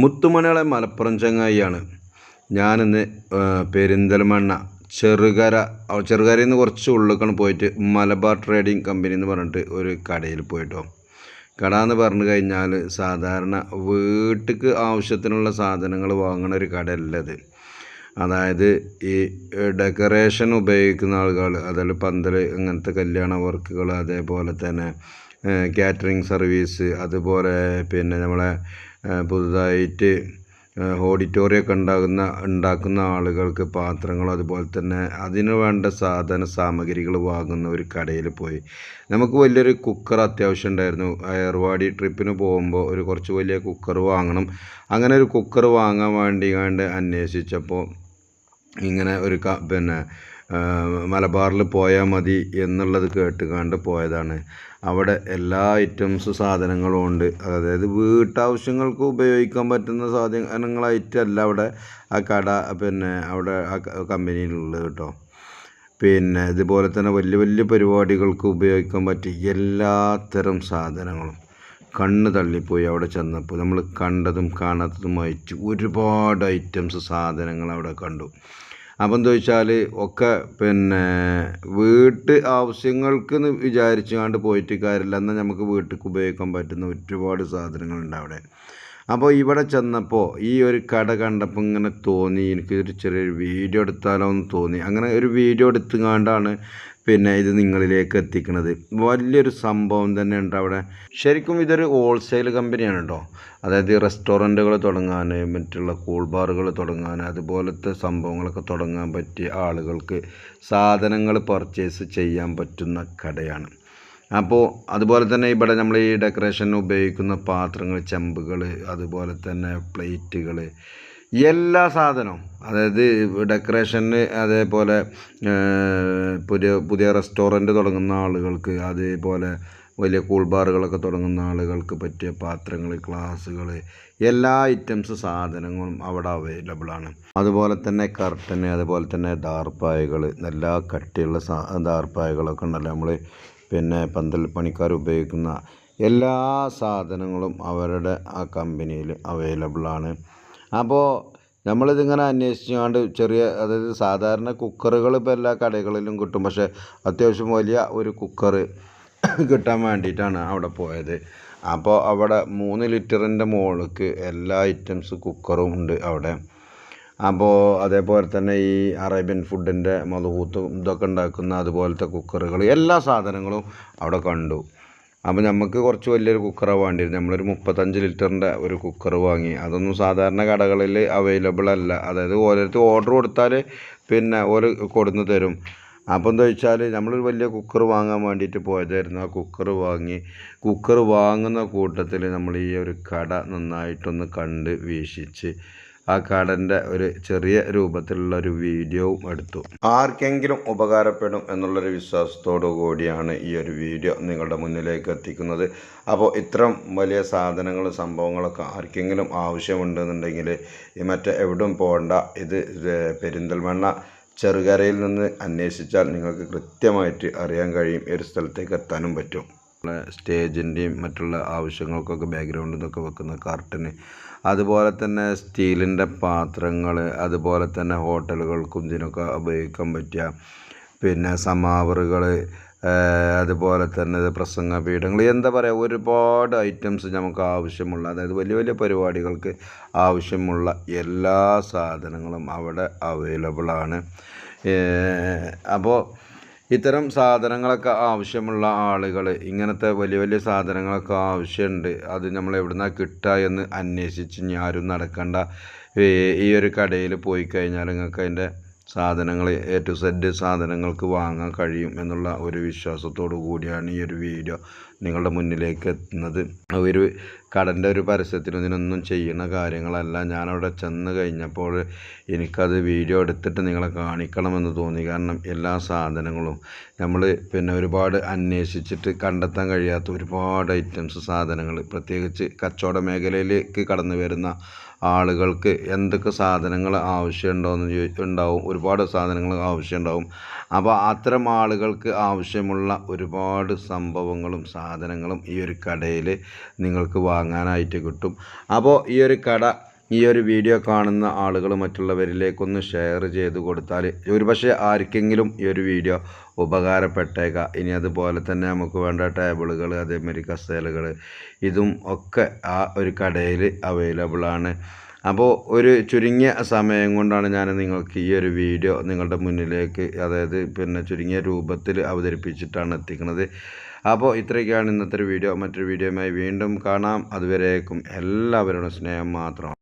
മുത്തുമണികളെ മലപ്പുറം ചങ്ങായിയാണ്. ഞാനിന്ന് പെരിന്തൽമണ്ണ ചെറുകര ചെറുകരയിൽ നിന്ന് കുറച്ച് ഉള്ളിലേക്കാണ് പോയിട്ട് മലബാർ ട്രേഡിംഗ് കമ്പനി എന്ന് പറഞ്ഞിട്ട് ഒരു കടയിൽ പോയിട്ടോ. കട എന്ന് പറഞ്ഞു കഴിഞ്ഞാൽ സാധാരണ വീട്ടിക്ക് ആവശ്യത്തിനുള്ള സാധനങ്ങൾ വാങ്ങുന്ന ഒരു കടയല്ല ഇത്. അതായത് ഈ ഡെക്കറേഷൻ ഉപയോഗിക്കുന്ന ആളുകൾ അതായത് പന്തൽ അങ്ങനത്തെ കല്യാണ വർക്കുകൾ അതേപോലെ തന്നെ കാറ്ററിംഗ് സർവീസ് അതുപോലെ പിന്നെ നമ്മളെ പുതുതായിട്ട് ഓഡിറ്റോറിയമൊക്കെ ഉണ്ടാകുന്ന ഉണ്ടാക്കുന്ന ആളുകൾക്ക് പാത്രങ്ങൾ അതുപോലെ തന്നെ അതിന് വേണ്ട സാധന സാമഗ്രികൾ വാങ്ങുന്ന ഒരു കടയിൽ പോയി. നമുക്ക് വലിയൊരു കുക്കർ അത്യാവശ്യം ഉണ്ടായിരുന്നു. ഏർവാടി ട്രിപ്പിന് പോകുമ്പോൾ ഒരു കുറച്ച് വലിയ കുക്കർ വാങ്ങണം. അങ്ങനെ ഒരു കുക്കർ വാങ്ങാൻ വേണ്ടി കണ്ട് അന്വേഷിച്ചപ്പോൾ ഇങ്ങനെ ഒരു പിന്നെ മലബാറിൽ പോയാൽ മതി എന്നുള്ളത് കേട്ട് കണ്ട് പോയതാണ്. അവിടെ എല്ലാ ഐറ്റംസ് സാധനങ്ങളും ഉണ്ട്. അതായത് വീട്ടാവശ്യങ്ങൾക്ക് ഉപയോഗിക്കാൻ പറ്റുന്ന സാധനങ്ങളായിട്ടല്ല അവിടെ ആ കട പിന്നെ അവിടെ ആ കമ്പനിയിലുള്ളത് കേട്ടോ. പിന്നെ ഇതുപോലെ തന്നെ വലിയ വലിയ പരിപാടികൾക്ക് ഉപയോഗിക്കാൻ പറ്റിയ എല്ലാത്തരം സാധനങ്ങളും. കണ്ണ് തള്ളിപ്പോയി അവിടെ ചെന്നപ്പോൾ. നമ്മൾ കണ്ടതും കാണാത്തതുമായിട്ട് ഒരുപാട് ഐറ്റംസ് സാധനങ്ങൾ അവിടെ കണ്ടു. അപ്പം വെച്ചാൽ ഒക്കെ പിന്നെ വീട്ട് ആവശ്യങ്ങൾക്ക് എന്ന് വിചാരിച്ചുകൊണ്ട് പോയിട്ട് കാര്യമില്ല എന്നാൽ നമുക്ക് വീട്ടിലേക്ക് ഉപയോഗിക്കാൻ പറ്റുന്ന ഒരുപാട് സാധനങ്ങളുണ്ട് അവിടെ അപ്പോൾ ഇവിടെ ചെന്നപ്പോൾ ഈ ഒരു കട കണ്ടപ്പോൾ ഇങ്ങനെ തോന്നി. എനിക്കൊരു ചെറിയൊരു വീഡിയോ എടുത്താലോ എന്ന് തോന്നി. അങ്ങനെ ഒരു വീഡിയോ എടുത്തുകൊണ്ടാണ് പിന്നെ ഇത് നിങ്ങളിലേക്ക് എത്തിക്കുന്നത് വലിയൊരു സംഭവം തന്നെ ഉണ്ട് അവിടെ. ശരിക്കും ഇതൊരു ഹോൾസെയിൽ കമ്പനിയാണ് കേട്ടോ അതായത് റെസ്റ്റോറന്റുകൾ തുടങ്ങാൻ മറ്റുള്ള കൂൾ ബാറുകൾ തുടങ്ങാൻ അതുപോലത്തെ സംഭവങ്ങളൊക്കെ തുടങ്ങാൻ പറ്റിയ ആളുകൾക്ക് സാധനങ്ങൾ പർച്ചേസ് ചെയ്യാൻ പറ്റുന്ന കടയാണ്. അപ്പോൾ അതുപോലെ തന്നെ ഇവിടെ നമ്മൾ ഈ ഡെക്കറേഷന് ഉപയോഗിക്കുന്ന പാത്രങ്ങൾ ചെമ്പുകൾ അതുപോലെ തന്നെ പ്ലേറ്റുകൾ എല്ലാ സാധനവും അതായത് ഡെക്കറേഷന് അതേപോലെ പുതിയ പുതിയ റെസ്റ്റോറന്റ് തുടങ്ങുന്ന ആളുകൾക്ക് അതേപോലെ വലിയ കൂൾ ബാറുകളൊക്കെ തുടങ്ങുന്ന ആളുകൾക്ക് പറ്റിയ പാത്രങ്ങൾ ഗ്ലാസ്സുകൾ എല്ലാ ഐറ്റംസ് സാധനങ്ങളും അവിടെ അവൈലബിൾ ആണ്. അതുപോലെ തന്നെ കർട്ടന് അതുപോലെ തന്നെ ദാർപ്പായകൾ എല്ലാ കട്ടിയുള്ള സാ ദാർപ്പായകളൊക്കെ ഉണ്ടല്ലോ നമ്മൾ പിന്നെ പന്തൽ പണിക്കാർ ഉപയോഗിക്കുന്ന എല്ലാ സാധനങ്ങളും അവരുടെ ആ കമ്പനിയിൽ അവൈലബിൾ ആണ്. അപ്പോൾ നമ്മളിതിങ്ങനെ അന്വേഷിച്ചുകൊണ്ട് ചെറിയ അതായത് സാധാരണ കുക്കറുകൾ ഇപ്പോൾ എല്ലാ കടകളിലും കിട്ടും. പക്ഷേ അത്യാവശ്യം വലിയ ഒരു കുക്കറ് കിട്ടാൻ വേണ്ടിയിട്ടാണ് അവിടെ പോയത്. അപ്പോൾ അവിടെ മൂന്ന് ലിറ്ററിന്റെ മുകളിലേക്ക് എല്ലാ ഐറ്റംസ് കുക്കറും ഉണ്ട് അവിടെ. അപ്പോൾ അതേപോലെ തന്നെ ഈ അറേബ്യൻ ഫുഡിന്റെ മധുഹൂത്തും ഇതൊക്കെ ഉണ്ടാക്കുന്ന അതുപോലത്തെ കുക്കറുകൾ എല്ലാ സാധനങ്ങളും അവിടെ കണ്ടു. അപ്പോൾ നമുക്ക് കുറച്ച് വലിയൊരു കുക്കറാണ് വേണ്ടിയിരുന്നത് നമ്മളൊരു മുപ്പത്തഞ്ച് ലിറ്ററിന്റെ ഒരു കുക്കർ വാങ്ങി. അതൊന്നും സാധാരണ കടകളിൽ അവൈലബിൾ അല്ല. അതായത് ഓരോരുത്തർ ഓർഡർ കൊടുത്താൽ പിന്നെ ഓര് കൊടുന്ന് തരും. അപ്പോൾ എന്താ വെച്ചാൽ നമ്മളൊരു വലിയ കുക്കർ വാങ്ങാൻ വേണ്ടിയിട്ട് പോയതായിരുന്നു. ആ കുക്കർ വാങ്ങി. കുക്കർ വാങ്ങുന്ന കൂട്ടത്തിൽ നമ്മൾ ഈ ഒരു കട നന്നായിട്ടൊന്ന് കണ്ട് വീക്ഷിച്ച് ആ കാടന്റെ ഒരു ചെറിയ രൂപത്തിലുള്ള ഒരു വീഡിയോവും എടുത്തു. ആർക്കെങ്കിലും ഉപകാരപ്പെടും എന്നുള്ളൊരു വിശ്വാസത്തോടു കൂടിയാണ് ഈ ഒരു വീഡിയോ നിങ്ങളുടെ മുന്നിലേക്ക് എത്തിക്കുന്നത്. അപ്പോൾ ഇത്തരം വലിയ സാധനങ്ങൾ സംഭവങ്ങളൊക്കെ ആർക്കെങ്കിലും ആവശ്യമുണ്ടെന്നുണ്ടെങ്കിൽ മറ്റേ എവിടും പോകണ്ട. ഇത് പെരിന്തൽമണ്ണ ചെറുകരയിൽ നിന്ന് അന്വേഷിച്ചാൽ നിങ്ങൾക്ക് കൃത്യമായിട്ട് അറിയാൻ കഴിയും ഒരു സ്ഥലത്തേക്ക് എത്താനും പറ്റും. സ്റ്റേജിന്റെയും മറ്റുള്ള ആവശ്യങ്ങൾക്കൊക്കെ ബാക്ക്ഗ്രൗണ്ടിൽ നിന്നൊക്കെ വെക്കുന്ന കർട്ടന് അതുപോലെ തന്നെ സ്റ്റീലിന്റെ പാത്രങ്ങൾ അതുപോലെ തന്നെ ഹോട്ടലുകൾക്കും ഇതിനൊക്കെ ഉപയോഗിക്കാൻ പറ്റിയ പിന്നെ സമാവറുകൾ അതുപോലെ തന്നെ പ്രസംഗ പീഠങ്ങൾ എന്താ പറയുക ഒരുപാട് ഐറ്റംസ് നമുക്ക് ആവശ്യമുള്ള അതായത് വലിയ വലിയ പരിപാടികൾക്ക് ആവശ്യമുള്ള എല്ലാ സാധനങ്ങളും അവിടെ അവൈലബിളാണ് അപ്പോൾ ഇത്തരം സാധനങ്ങളൊക്കെ ആവശ്യമുള്ള ആളുകൾ ഇങ്ങനത്തെ വലിയ വലിയ സാധനങ്ങളൊക്കെ ആവശ്യമുണ്ട് അത് നമ്മൾ എവിടുന്നാണ് കിട്ടുക എന്ന് അന്വേഷിച്ച് ഇനി ആരും നടക്കണ്ട. ഈ ഒരു കടയിൽ പോയി കഴിഞ്ഞാൽ നിങ്ങൾക്ക് അതിന്റെ സാധനങ്ങൾ എ ടു സെഡ് സാധനങ്ങൾക്ക് വാങ്ങാൻ കഴിയും എന്നുള്ള ഒരു വിശ്വാസത്തോടു കൂടിയാണ് ഈ ഒരു വീഡിയോ നിങ്ങളുടെ മുന്നിലേക്ക് എത്തുന്നത്. ഒരു കടന്റെ ഒരു പരസ്യത്തിനും ഇതിനൊന്നും ചെയ്യുന്ന കാര്യങ്ങളല്ല. ഞാനവിടെ ചെന്ന് കഴിഞ്ഞപ്പോൾ എനിക്കത് വീഡിയോ എടുത്തിട്ട് നിങ്ങളെ കാണിക്കണമെന്ന് തോന്നി. കാരണം എല്ലാ സാധനങ്ങളും നമ്മൾ പിന്നെ ഒരുപാട് അന്വേഷിച്ചിട്ട് കണ്ടെത്താൻ കഴിയാത്ത ഒരുപാട് ഐറ്റംസ് സാധനങ്ങൾ. പ്രത്യേകിച്ച് കച്ചവട മേഖലയിലേക്ക് കടന്നു വരുന്ന ആളുകൾക്ക് എന്തൊക്കെ സാധനങ്ങൾ ആവശ്യമുണ്ടോയെന്ന് ചോദിച്ചാൽ ഉണ്ടാവും. ഒരുപാട് സാധനങ്ങൾ ആവശ്യമുണ്ടാവും. അപ്പോൾ അത്തരം ആളുകൾക്ക് ആവശ്യമുള്ള ഒരുപാട് സംഭവങ്ങളും സാധനങ്ങളും ഈ ഒരു കടയിൽ നിങ്ങൾക്ക് വാങ്ങാനായിട്ട് കിട്ടും. അപ്പോൾ ഈ ഒരു കട ഈ ഒരു വീഡിയോ കാണുന്ന ആളുകൾ മറ്റുള്ളവരിലേക്കൊന്ന് ഷെയർ ചെയ്ത് കൊടുത്താൽ ഒരുപക്ഷെ ആർക്കെങ്കിലും ഈ ഒരു വീഡിയോ ഉപകാരപ്പെട്ടേക്കാം. ഇനി അതുപോലെ തന്നെ നമുക്ക് വേണ്ട ടേബിളുകൾ അതേമാതിരി കസേലകൾ ഇതും ഒക്കെ ആ ഒരു കടയിൽ അവൈലബിൾ ആണ്. അപ്പോൾ ഒരു ചുരുങ്ങിയ സമയം കൊണ്ടാണ് ഞാൻ നിങ്ങൾക്ക് ഈ ഒരു വീഡിയോ നിങ്ങളുടെ മുന്നിലേക്ക് അതായത് പിന്നെ ചുരുങ്ങിയ രൂപത്തിൽ അവതരിപ്പിച്ചിട്ടാണ് എത്തിക്കുന്നത്. അപ്പോൾ ഇത്രയൊക്കെയാണ് ഇന്നത്തെ വീഡിയോ. മറ്റൊരു വീഡിയോയുമായി വീണ്ടും കാണാം. അതുവരേക്കും എല്ലാവരുടെ സ്നേഹം മാത്രം.